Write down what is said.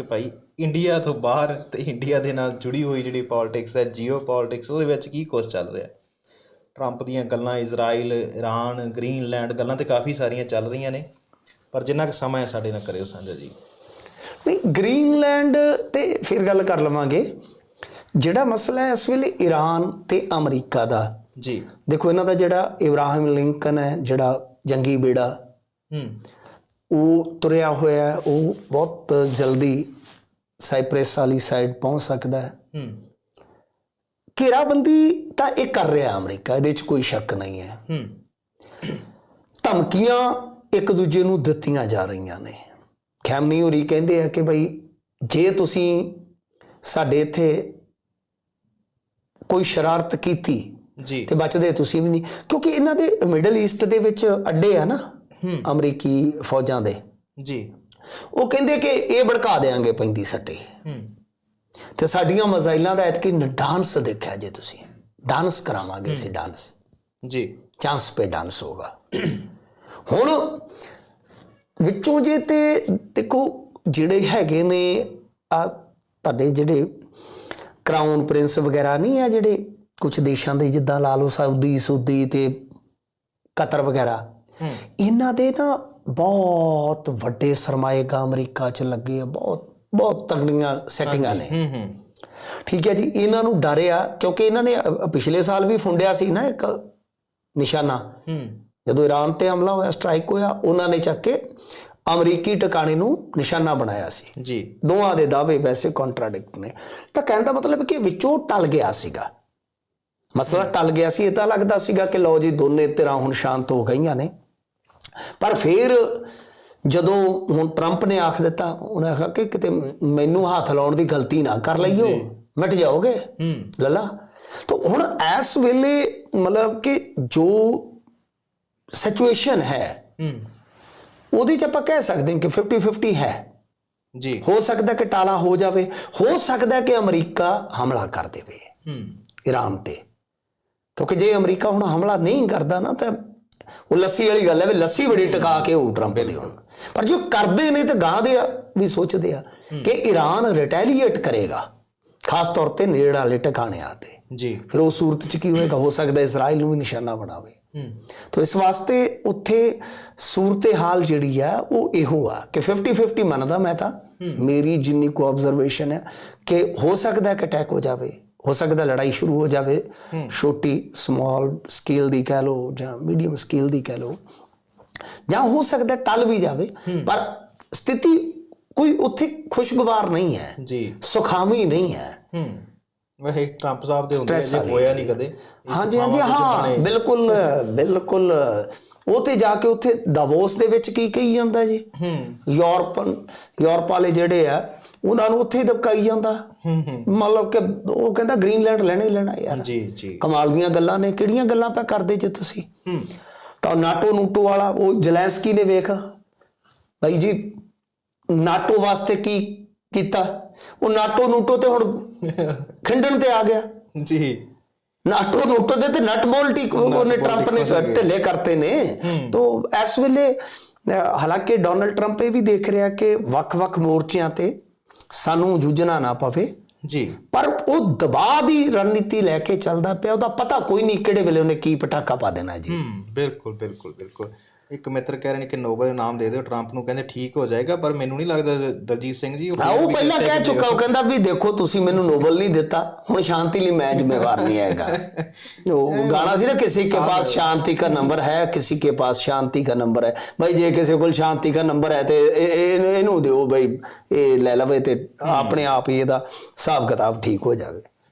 ਕਿ ਭਾਈ ਇੰਡੀਆ ਤੋਂ ਬਾਹਰ ਤੇ ਇੰਡੀਆ ਦੇ ਨਾਲ ਜੁੜੀ ਹੋਈ ਜਿਹੜੀ ਪੋਲਿਟਿਕਸ ਹੈ ਜੀਓ ਪੋਲਿਟਿਕਸ ਉਹਦੇ ਵਿੱਚ ਕੀ ਕੁਝ ਚੱਲ ਰਿਹਾ? ਟਰੰਪ ਦੀਆਂ ਗੱਲਾਂ ਇਜ਼ਰਾਈਲ ਇਰਾਨ ਗ੍ਰੀਨਲੈਂਡ ਗੱਲਾਂ ਤੇ ਕਾਫੀ ਸਾਰੀਆਂ ਚੱਲ ਰਹੀਆਂ ਨੇ ਪਰ ਜਿੰਨਾ ਕੁ ਸਮਾਂ ਹੈ ਸਾਡੇ ਨਾਲ ਕਰਿਓ ਸਾਂਝਾ ਜੀ। ਨਹੀਂ ਗ੍ਰੀਨਲੈਂਡ ਤੇ ਫਿਰ ਗੱਲ ਕਰ ਲਵਾਂਗੇ। ਜਿਹੜਾ ਮਸਲਾ ਹੈ ਇਸ ਵੇਲੇ ਈਰਾਨ ਤੇ ਅਮਰੀਕਾ ਦਾ। ਜੀ। ਦੇਖੋ ਇਹਨਾਂ ਦਾ ਜਿਹੜਾ ਇਬਰਾਹਿਮ ਲਿੰਕਨ ਹੈ ਜਿਹੜਾ ਜੰਗੀ ਬੇੜਾ ਹੂੰ। ਉਹ ਤੁਰਿਆ ਹੋਇਆ ਹੈ, ਉਹ ਬਹੁਤ ਜਲਦੀ ਸਾਈਪ੍ਰੈਸ ਵਾਲੀ ਸਾਈਡ ਪਹੁੰਚ ਸਕਦਾ ਹੈ। ਹੂੰ। ਘੇਰਾਬੰਦੀ ਤਾਂ ਇਹ ਕਰ ਰਿਹਾ ਅਮਰੀਕਾ ਇਹਦੇ 'ਚ ਕੋਈ ਸ਼ੱਕ ਨਹੀਂ ਹੈ। ਹੂੰ। ਧਮਕੀਆਂ ਇੱਕ ਦੂਜੇ ਨੂੰ ਦਿੱਤੀਆਂ ਜਾ ਰਹੀਆਂ ਨੇ। ਖੈਮਨੀ ਹੋਰੀ ਕਹਿੰਦੇ ਆ ਕਿ ਭਈ ਜੇ ਤੁਸੀਂ ਸਾਡੇ ਇੱਥੇ ਕੋਈ ਸ਼ਰਾਰਤ ਕੀਤੀ ਜੀ। ਤੇ ਬਚਦੇ ਤੁਸੀਂ ਵੀ ਨਹੀਂ ਕਿਉਂਕਿ ਇਹਨਾਂ ਦੇ ਮਿਡਲ ਈਸਟ ਦੇ ਵਿੱਚ ਅੱਡੇ ਆ ਨਾ। ਅਮਰੀਕੀ ਫੌਜਾਂ ਦੇ। ਜੀ। ਉਹ ਕਹਿੰਦੇ ਕਿ ਇਹ ਭੜਕਾ ਦੇਾਂਗੇ ਪੈਂਦੀ ਸੱਟੇ। ਹੂੰ। ਤੇ ਸਾਡੀਆਂ ਮਜ਼ਾਈਲਾਂ ਦਾ ਐਤਕੀ ਡਾਂਸ ਦੇਖਿਆ ਜੇ ਤੁਸੀਂ। ਡਾਂਸ ਕਰਾਵਾਂਗੇ ਅਸੀਂ ਡਾਂਸ। ਜੀ। ਚਾਂਸ ਪੇ ਡਾਂਸ ਹੋਗਾ। ਹੁਣ ਵਿੱਚੋਂ ਜੇ ਤੇ ਦੇਖੋ ਜਿਹੜੇ ਹੈਗੇ ਨੇ ਆ ਤੁਹਾਡੇ ਜਿਹੜੇ ਕਰਾਊਨ ਪ੍ਰਿੰਸ ਵਗੈਰਾ ਨਹੀਂ ਆ ਜਿਹੜੇ ਕੁਝ ਦੇਸ਼ਾਂ ਦੇ ਜਿੱਦਾਂ ਲਾ ਲਓ ਸਾਊਦੀ ਸੂਦੀ ਤੇ ਕਤਰ ਵਗੈਰਾ। ਇਹਨਾਂ ਦੇ ਨਾ ਬਹੁਤ ਵੱਡੇ ਸਰਮਾਏਗਾ ਅਮਰੀਕਾ 'ਚ ਲੱਗੇ ਆ ਬਹੁਤ ਬਹੁਤ ਤਗੜੀਆਂ ਸੈਟਿੰਗਾਂ ਨੇ। ਹੂੰ ਹੂੰ। ਠੀਕ ਹੈ ਜੀ ਇਹਨਾਂ ਨੂੰ ਡਰਿਆ ਕਿਉਂਕਿ ਇਹਨਾਂ ਨੇ ਪਿਛਲੇ ਸਾਲ ਵੀ ਫੁੰਡਿਆ ਸੀ ਨਾ ਇੱਕ ਨਿਸ਼ਾਨਾ। ਹੂੰ। ਜਦੋਂ ਈਰਾਨ ਤੇ ਹਮਲਾ ਹੋਇਆ ਸਟ੍ਰਾਈਕ ਹੋਇਆ ਉਹਨਾਂ ਨੇ ਚੱਕ ਕੇ ਅਮਰੀਕੀ ਟਿਕਾਣੇ ਨੂੰ ਨਿਸ਼ਾਨਾ ਬਣਾਇਆ ਸੀ। ਜੀ। ਦੋਵਾਂ ਦੇ ਦਾਅਵੇ ਵੈਸੇ ਕੰਟਰਾਡਿਕਟ ਨੇ। ਤਾਂ ਕਹਿਣ ਦਾ ਮਤਲਬ ਕਿ ਵਿੱਚੋਂ ਟਲ ਗਿਆ ਸੀਗਾ। ਮਸਲਾ ਟਲ ਗਿਆ ਸੀ ਇਹ ਤਾਂ ਲੱਗਦਾ ਸੀਗਾ ਕਿ ਲਓ ਜੀ ਦੋਨੇ ਧਿਰਾਂ ਹੁਣ ਸ਼ਾਂਤ ਹੋ ਗਈਆਂ ਨੇ। ਪਰ ਫਿਰ ਜਦੋਂ ਹੁਣ ਟਰੰਪ ਨੇ ਆਖ ਦਿੱਤਾ ਉਹਨੇ ਆਖਿਆ ਕਿ ਕਿਤੇ ਮੈਨੂੰ ਹੱਥ ਲਾਉਣ ਦੀ ਗਲਤੀ ਨਾ ਕਰ ਲਈਓ ਮਿਟ ਜਾਓਗੇ? ਲੱਲਾ। ਤਾਂ ਹੁਣ ਇਸ ਵੇਲੇ ਮਤਲਬ ਕਿ ਜੋ ਸਿਚੁਏਸ਼ਨ ਹੈ ਉਹਦੇ ਚ ਆਪਾਂ ਕਹਿ ਸਕਦੇ ਹਾਂ ਕਿ 50 50 ਹੈ। ਜੀ। ਹੋ ਸਕਦਾ ਕਿ ਟਾਲਾ ਹੋ ਜਾਵੇ ਹੋ ਸਕਦਾ ਕਿ ਅਮਰੀਕਾ ਹਮਲਾ ਕਰ ਦੇਵੇ। ਹੂੰ। ਈਰਾਨ ਤੇ। ਕਿਉਂਕਿ ਜੇ ਅਮਰੀਕਾ ਹੁਣ ਹਮਲਾ ਨਹੀਂ ਕਰਦਾ ਨਾ ਤਾਂ ਉਹ ਲੱਸੀ ਵਾਲੀ ਗੱਲ ਹੈ ਵੀ ਲੱਸੀ ਬੜੀ ਟਿਕਾ ਕੇ ਉਹ ਟਰੰਪ ਦੀ ਹੁਣ। ਪਰ ਜੋ ਕਰਦੇ ਨੇ ਤੇ ਗਾਂ ਦੇ ਆ ਵੀ ਸੋਚਦੇ ਆ ਕਿ ਈਰਾਨ ਰਿਟੈਲੀਏਟ ਕਰੇਗਾ ਖਾਸ ਤੌਰ ਤੇ ਨੇੜੇ ਵਾਲੇ ਟਿਕਾਣਿਆਂ ਤੇ। ਜੀ। ਫਿਰ ਉਹ ਸੂਰਤ ਚ ਕੀ ਹੋਏਗਾ? ਹੋ ਸਕਦਾ ਇਜ਼ਰਾਈਲ ਨੂੰ ਵੀ ਨਿਸ਼ਾਨਾ ਬਣਾਵੇ। ਤੋ ਇਸ ਵਾਸਤੇ ਉੱਥੇ ਸੂਰਤੇ ਹਾਲ ਜਿਹੜੀ ਆ ਉਹ ਇਹੋ ਆ ਕਿ 50 50 ਮੰਨਦਾ ਮੈਂ ਤਾਂ। ਮੇਰੀ ਜਿੰਨੀ ਕੋ ਆਬਜ਼ਰਵੇਸ਼ਨ ਹੈ ਕਿ ਹੋ ਸਕਦਾ ਕਿ ਅਟੈਕ ਹੋ ਜਾਵੇ। ਹੋ ਸਕਦਾ ਲੜਾਈ ਸ਼ੁਰੂ ਹੋ ਜਾਵੇ। ਛੋਟੀ ਸਮਾਲ ਸਕੇਲ ਦੀ ਕਹਿ ਲਓ ਜਾਂ ਮੀਡੀਅਮ ਸਕੇਲ ਦੀ ਕਹਿ ਲਓ। ਜਾਂ ਹੋ ਸਕਦਾ ਟਲ ਵੀ ਜਾਵੇ ਪਰ ਸਥਿਤੀ ਕੋਈ ਉੱਥੇ ਖੁਸ਼ਗਵਾਰ ਨਹੀਂ ਹੈ। ਜੀ। ਸੁਖਾਵੀ ਨਹੀਂ ਹੈ। ਹੂੰ। ਵੈਸੇ ਟਰੰਪ ਸਾਹਿਬ ਦੇ ਹੁੰਦੇ ਜੇ ਹੋਇਆ ਨਹੀਂ ਕਦੇ ਹਾਂਜੀ ਹਾਂਜੀ ਹਾਂ ਬਿਲਕੁਲ ਬਿਲਕੁਲ। ਉਹ ਤੇ ਜਾ ਕੇ ਉੱਥੇ ਦਵੋਸ ਦੇ ਵਿੱਚ ਕੀ ਕਹੀ ਜਾਂਦਾ ਜੀ? ਹੂੰ। ਯੂਰਪਨ ਯੂਰਪ ਵਾਲੇ ਜਿਹੜੇ ਆ ਉਹਨਾਂ ਨੂੰ ਉੱਥੇ ਹੀ ਦਬਕਾਈ ਜਾਂਦਾ। ਹੂੰ ਹੂੰ। ਮਤਲਬ ਕਿ ਉਹ ਕਹਿੰਦਾ ਗ੍ਰੀਨਲੈਂਡ ਲੈਣਾ ਹੀ ਲੈਣਾ ਯਾਰ। ਜੀ ਜੀ। ਕਮਾਲ ਦੀਆਂ ਗੱਲਾਂ ਨੇ ਕਿਹੜੀਆਂ ਗੱਲਾਂ ਪਾ ਕਰਦੇ ਜੇ ਤੁਸੀਂ? ਹੂੰ। ਤਾਂ ਨਾਟੋ ਨੂਟੋ ਵਾਲਾ ਉਹ ਜਲੈਂਸਕੀ ਨੇ ਵੇਖ। ਭਾਈ ਜੀ ਨਾਟੋ ਵਾਸਤੇ ਕੀ ਕੀਤਾ? ਉਹ ਨਾਟੋ ਨੂਟੋ ਤੇ ਹੁਣ ਖਿੰਡਣ ਤੇ ਆ ਗਿਆ। ਜੀ। ਨਾਟੋ ਨੋਟੋ ਦੇ ਤੇ ਨਟ ਬੋਲਟੀ ਉਹਨੇ ਟਰੰਪ ਨੇ ਢਿੱਲੇ ਕਰਤੇ ਨੇ। ਤੋਂ ਇਸ ਵੇਲੇ ਹਾਲਾਂਕਿ ਡੋਨਲਡ ਟਰੰਪ ਇਹ ਵੀ ਦੇਖ ਰਿਹਾ ਕਿ ਵੱਖ-ਵੱਖ ਮੋਰਚਿਆਂ ਤੇ ਸਾਨੂੰ ਜੂਝਣਾ ਨਾ ਪਵੇ। ਜੀ। ਪਰ ਉਹ ਦਬਾਅ ਦੀ ਰਣਨੀਤੀ ਲੈ ਕੇ ਚੱਲਦਾ ਪਿਆ ਉਹਦਾ ਪਤਾ ਕੋਈ ਨਹੀਂ ਕਿਹੜੇ ਵੇਲੇ ਉਹਨੇ ਕੀ ਪਟਾਕਾ ਪਾ ਦੇਣਾ ਜੀ। ਹੂੰ ਬਿਲਕੁਲ ਬਿਲਕੁਲ ਬਿਲਕੁਲ। ਇੱਕ ਮਿੱਤਰ ਕਹਿ ਰਹੇ ਨੇ ਕਿ ਨੋਬਲ ਇਨਾਮ ਦੇ ਦਿਓ ਟਰੰਪ ਨੂੰ ਕਹਿੰਦੇ ਠੀਕ ਹੋ ਜਾਏਗਾ ਪਰ ਮੈਨੂੰ ਨਹੀਂ ਲੱਗਦਾ ਦਲਜੀਤ ਸਿੰਘ ਜੀ ਉਹ ਉਹ ਪਹਿਲਾਂ ਕਹਿ ਚੁੱਕਾ ਉਹ ਕਹਿੰਦਾ ਵੀ ਦੇਖੋ ਤੁਸੀਂ ਮੈਨੂੰ ਨੋਬਲ ਨਹੀਂ ਦਿੱਤਾ ਹੁਣ ਸ਼ਾਂਤੀ ਲਈ ਮੈਂ ਜ਼ਿੰਮੇਵਾਰ ਨਹੀਂ ਹੈਗਾ। ਉਹ ਗਾਣਾ ਸੀ ਨਾ ਕਿਸੇ ਕੇ ਪਾਸ ਸ਼ਾਂਤੀ ਦਾ ਨੰਬਰ ਹੈ ਕਿਸੇ ਕੇ ਪਾਸ ਸ਼ਾਂਤੀ ਦਾ ਨੰਬਰ ਹੈ। ਭਾਈ ਜੇ ਕਿਸੇ ਕੋਲ ਸ਼ਾਂਤੀ ਦਾ ਨੰਬਰ ਹੈ ਤੇ ਇਹਨੂੰ ਦਿਓ ਭਾਈ ਇਹ ਲੈ ਲਵੇ ਤੇ ਆਪਣੇ ਆਪ ਹੀ ਇਹਦਾ ਹਿਸਾਬ ਕਿਤਾਬ ਠੀਕ ਹੋ ਜਾਵੇ।